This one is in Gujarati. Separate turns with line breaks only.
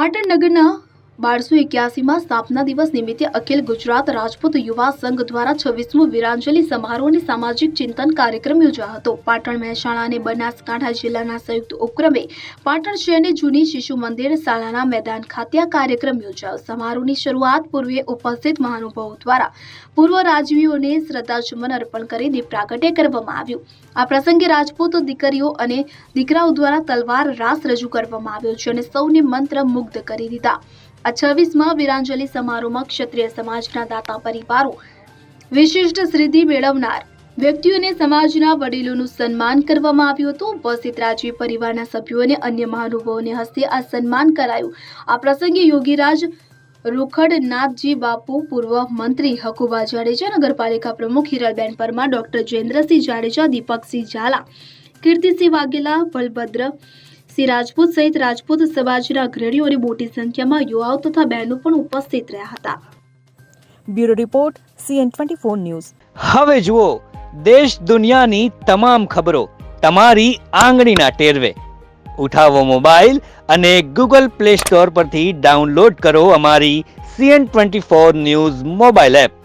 પાટણ નગરના બારસો એક્યાસીમાં સ્થાપના દિવસ નિમિત્તે અખિલ ગુજરાત રાજપૂત યુવા સંઘ દ્વારા છવ્વીસમો વીરાંજલિ સમારોહ અને સામાજિક ચિંતન કાર્યક્રમ યોજાયો હતો. પાટણ મહેસાણા અને બનાસકાંઠા જિલ્લાના સંયુક્ત ઉપક્રમે પાટણ શહેરની જૂની શિશુ મંદિર શાળાના મેદાન ખાતે આ કાર્યક્રમ યોજાયો. સમારોહની શરૂઆત પૂર્વે ઉપસ્થિત મહાનુભાવો દ્વારા પૂર્વ રાજવીઓને શ્રદ્ધાસુમન અર્પણ કરી દીપ કરવામાં આવ્યું. આ પ્રસંગે રાજપૂત દીકરીઓ અને દીકરાઓ દ્વારા તલવાર રાસ રજૂ કરવામાં આવ્યો છે અને સૌને મંત્ર મુગ્ધ કરી દીધા. આ છવ્વીસમાં વીરાંજલિ સમારોહમાં ક્ષત્રિય સમાજના દાતા પરિવારો વિશિષ્ટ સિદ્ધિ મેળવનાર વ્યક્તિઓને સમાજના વડીલોનું સન્માન કરવામાં આવ્યું હતું. ઉપસ્થિત રાજવી પરિવારના સભ્યો અને અન્ય મહાનુભાવોને હસ્તે આ સન્માન કરાયું. આ પ્રસંગે યોગીરાજ રોખડનાથજી, બાપુ, પૂર્વ મંત્રી હકુબા જાડેજા, નગરપાલિકા પ્રમુખ હિરલબેન પરમાર, ડોક્ટર જયેન્દ્રસિંહ જાડેજા, દીપકસિંહ ઝાલા, કીર્તિસિંહ વાઘેલા બલભદ્ર સિંહ રાજપૂત સહિત રાજપૂત સમાજના અગ્રણીઓ અને મોટી સંખ્યામાં યુવાઓ તથા બહેનો પણ ઉપસ્થિત રહ્યા હતા.
Bureau report CN twenty four news.
હવે જુઓ દેશ દુનિયાની તમામ ખબરો તમારી આંગળીના ટેરવે. ઉઠાવો મોબાઈલ અને ગૂગલ પ્લે સ્ટોર પરથી ડાઉનલોડ કરો અમારી CN twenty four news mobile app.